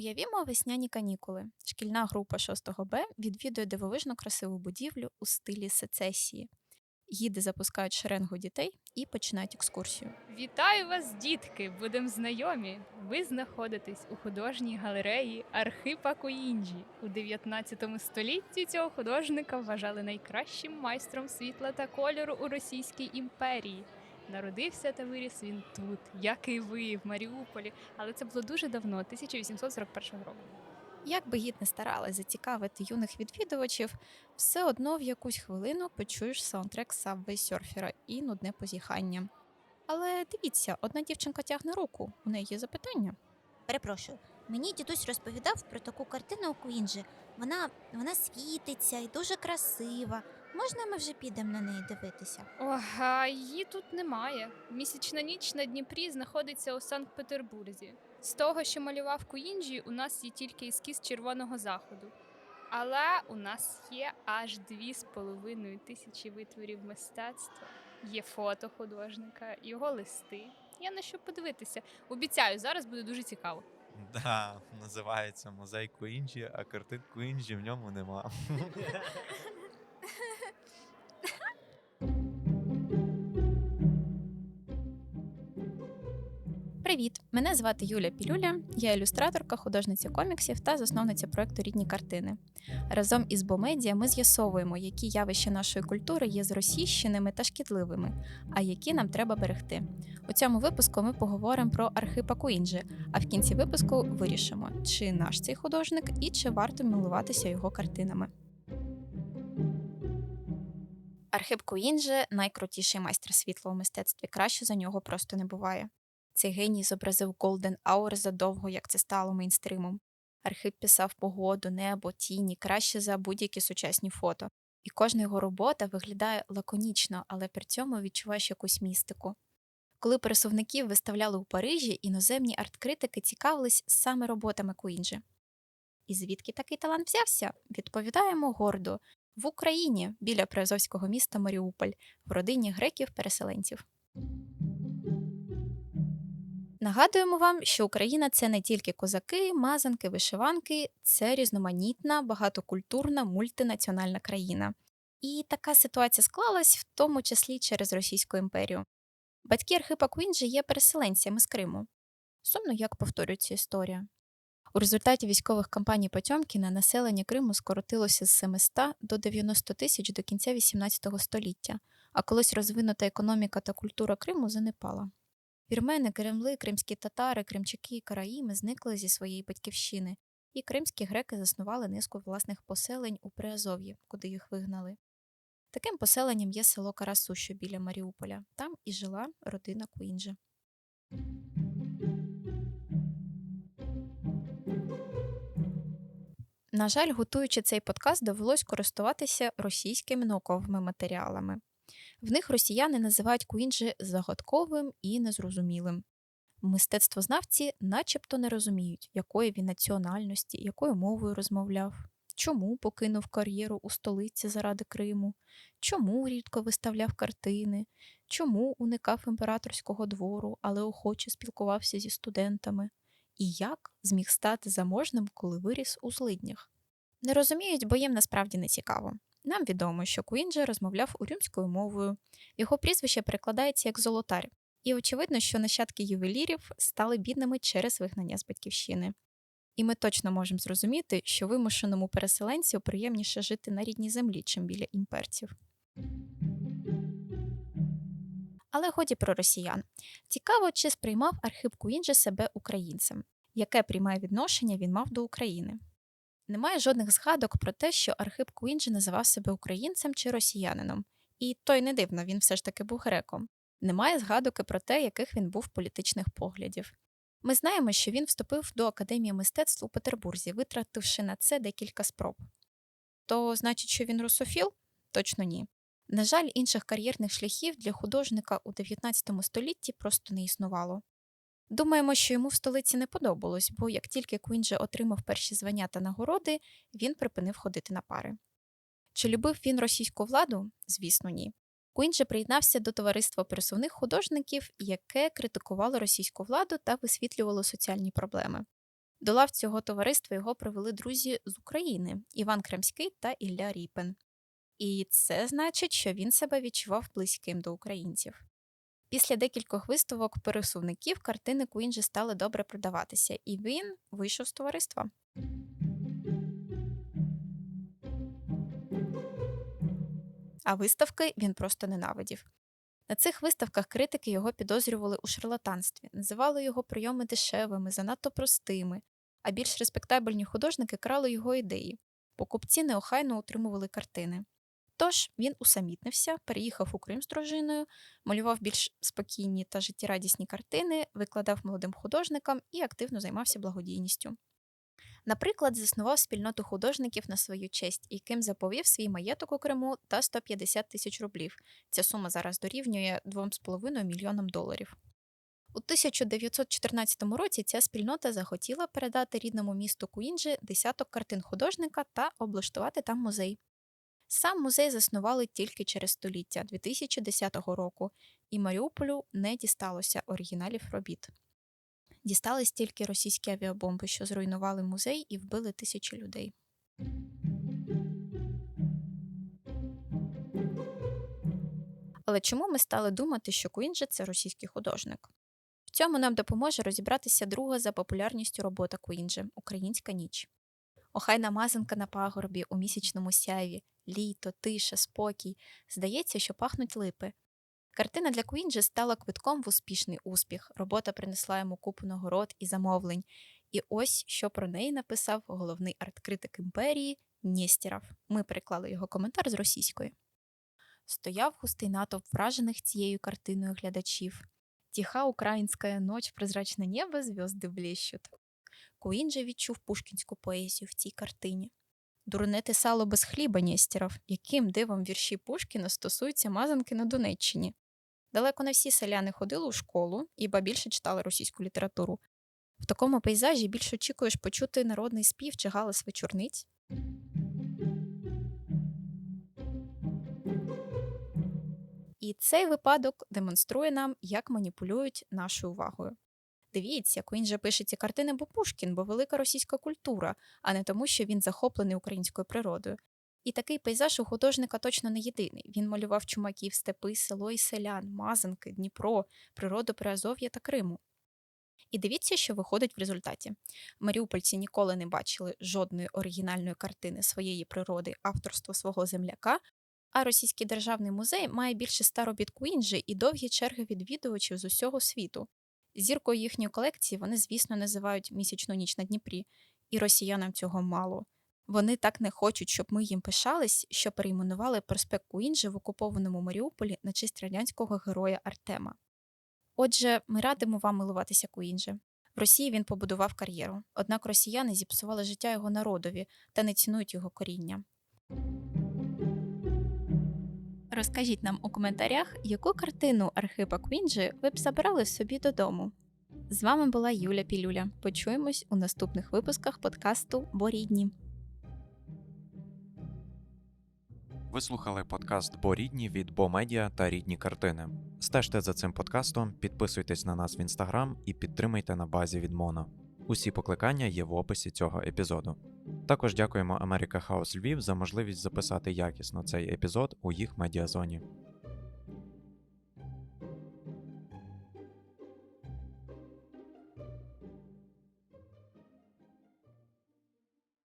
Уявімо весняні канікули. Шкільна група 6 Б відвідує дивовижно красиву будівлю у стилі сецесії. Гіди запускають шеренгу дітей і починають екскурсію. Вітаю вас, дітки! Будемо знайомі. Ви знаходитесь у художній галереї Архипа Коїнджі. У 19 столітті цього художника вважали найкращим майстром світла та кольору у Російській імперії. Народився та виріс він тут, як і ви, в Маріуполі, але це було дуже давно, 1841 року. Як би гід не старалась зацікавити юних відвідувачів, все одно в якусь хвилину почуєш саундтрек Subway Surfer і нудне позіхання. Але дивіться, одна дівчинка тягне руку, у неї є запитання. Перепрошую, мені дідусь розповідав про таку картину у Куінджі. Вона, вона світиться і дуже красива. Можна ми вже підемо на неї дивитися? Ох, а її тут немає. Місячна ніч на Дніпрі знаходиться у Санкт-Петербурзі. З того, що малював Куінджі, у нас є тільки ескіз червоного заходу. Але у нас є аж дві з половиною тисячі витворів мистецтва. Є фото художника, його листи. Є на що подивитися. Обіцяю, зараз буде дуже цікаво. Да, називається музей Куінджі, а картин Куінджі в ньому нема. Привіт! Мене звати Юля Пілюля, я ілюстраторка, художниця коміксів та засновниця проекту Рідні картини. Разом із Бомедіа ми з'ясовуємо, які явища нашої культури є зросійщеними та шкідливими, а які нам треба берегти. У цьому випуску ми поговоримо про Архипа Куінджі, а в кінці випуску вирішимо, чи наш цей художник і чи варто милуватися його картинами. Архип Куінджи найкрутіший майстер світла у мистецтві. Краще за нього просто не буває. Цей геній зобразив Golden Hour задовго, як це стало мейнстримом. Архип писав погоду, небо, тіні краще за будь-які сучасні фото. І кожна його робота виглядає лаконічно, але при цьому відчуваєш якусь містику. Коли пересувників виставляли у Парижі, іноземні арт-критики цікавились саме роботами Куінджі. І звідки такий талант взявся? Відповідаємо гордо в Україні біля приазовського міста Маріуполь, в родині греків-переселенців. Нагадуємо вам, що Україна це не тільки козаки, мазанки, вишиванки, це різноманітна, багатокультурна, мультинаціональна країна. І така ситуація склалась в тому числі через Російську імперію. Батьки Архипа Куінджі є переселенцями з Криму. Сумно як повторюється історія. У результаті військових кампаній Потьомкіна населення Криму скоротилося з 700 до 90 тисяч до кінця XVIII століття, а колись розвинута економіка та культура Криму занепала. Вірмени, кремли, кримські татари, кримчаки і караїми зникли зі своєї батьківщини, і кримські греки заснували низку власних поселень у Приазов'ї, куди їх вигнали. Таким поселенням є село Карасу, біля Маріуполя. Там і жила родина Куінджа. На жаль, готуючи цей подкаст, довелось користуватися російськими науковими матеріалами. В них росіяни називають Куінджі загадковим і незрозумілим. Мистецтвознавці начебто не розуміють, якої він національності, якою мовою розмовляв, чому покинув кар'єру у столиці заради Криму, чому рідко виставляв картини, чому уникав імператорського двору, але охоче спілкувався зі студентами, і як зміг стати заможним, коли виріс у злиднях. Не розуміють, бо їм насправді не цікаво. Нам відомо, що Куінджа розмовляв урюмською мовою, його прізвище перекладається як золотар, і очевидно, що нащадки ювелірів стали бідними через вигнання з батьківщини. І ми точно можемо зрозуміти, що вимушеному переселенцю приємніше жити на рідній землі, чим біля імперців. Але годі про росіян. Цікаво, чи сприймав Архип Куінджа себе українцем, яке приймає відношення він мав до України. Немає жодних згадок про те, що Архип Куінджі називав себе українцем чи росіянином, і то й не дивно, він все ж таки був греком. Немає згадок і про те, яких він був політичних поглядів. Ми знаємо, що він вступив до Академії мистецтв у Петербурзі, витративши на це декілька спроб. То значить, що він русофіл? Точно ні. На жаль, інших кар'єрних шляхів для художника у 19 столітті просто не існувало. Думаємо, що йому в столиці не подобалось, бо як тільки Куінджи отримав перші звання та нагороди, він припинив ходити на пари. Чи любив він російську владу? Звісно, ні. Куінджи приєднався до товариства пересувних художників, яке критикувало російську владу та висвітлювало соціальні проблеми. До лав цього товариства його привели друзі з України Іван Кремський та Ілля Ріпен. І це значить, що він себе відчував близьким до українців. Після декількох виставок пересувників картини Куінджі стали добре продаватися, і він вийшов з товариства. А виставки він просто ненавидів. На цих виставках критики його підозрювали у шарлатанстві, називали його прийоми дешевими, занадто простими, а більш респектабельні художники крали його ідеї. Покупці неохайно утримували картини. Тож він усамітнився, переїхав у Крим з дружиною, малював більш спокійні та життєрадісні картини, викладав молодим художникам і активно займався благодійністю. Наприклад, заснував спільноту художників на свою честь, яким заповів свій маєток у Криму та 150 тисяч рублів. Ця сума зараз дорівнює 2,5 мільйонам доларів. У 1914 році ця спільнота захотіла передати рідному місту Куінджі десяток картин художника та облаштувати там музей. Сам музей заснували тільки через століття 2010 року, і Маріуполю не дісталося оригіналів робіт. Дістались тільки російські авіабомби, що зруйнували музей і вбили тисячі людей. Але чому ми стали думати, що Куінджі це російський художник? В цьому нам допоможе розібратися друга за популярністю робота Куінджі Українська ніч. Охайна мазанка на пагорбі у місячному сяйві, літо, тиша, спокій. Здається, що пахнуть липи. Картина для Куінджі стала квитком в успішний успіх. Робота принесла йому купу нагород і замовлень. І ось що про неї написав головний арт-критик імперії Нєстєров. Ми переклали його коментар з російської. Стояв густий натовп вражених цією картиною глядачів. Тиха українська ноч, прозрачне небо, зв'язди зв'язки блещуть. Куінджі відчув пушкінську поезію в цій картині. Дурне те сало без хліба Нєстєров, яким дивом вірші Пушкіна стосуються мазанки на Донеччині. Далеко не всі селяни ходили у школу, іба більше читали російську літературу. В такому пейзажі більше очікуєш почути народний спів чи галас вечорниць. І цей випадок демонструє нам, як маніпулюють нашою увагою. Дивіться, Куін же пише ці картини, бо Пушкін, бо велика російська культура, а не тому, що він захоплений українською природою. І такий пейзаж у художника точно не єдиний. Він малював чумаків, степи, село і селян, мазанки, Дніпро, природу Приазов'я та Криму. І дивіться, що виходить в результаті. Маріупольці ніколи не бачили жодної оригінальної картини своєї природи, авторства свого земляка, а Російський державний музей має більше ста робіт Куінджі і довгі черги відвідувачів з усього світу. Зіркою їхньої колекції вони, звісно, називають місячну ніч на Дніпрі, і росіянам цього мало. Вони так не хочуть, щоб ми їм пишались, що перейменували проспект Куінджі в окупованому Маріуполі на честь радянського героя Артема. Отже, ми радимо вам милуватися Куінджі. В Росії він побудував кар'єру, однак росіяни зіпсували життя його народові та не цінують його коріння. Розкажіть нам у коментарях, яку картину Архипа Квінджі ви б забрали собі додому. З вами була Юля Пілюля. Почуємось у наступних випусках подкасту Бо рідні. Ви слухали подкаст Бо рідні від Бо Медіа та рідні картини. Стежте за цим подкастом, підписуйтесь на нас в інстаграм і підтримайте на базі від Моно. Усі покликання є в описі цього епізоду. Також дякуємо America House Львів за можливість записати якісно цей епізод у їх медіазоні.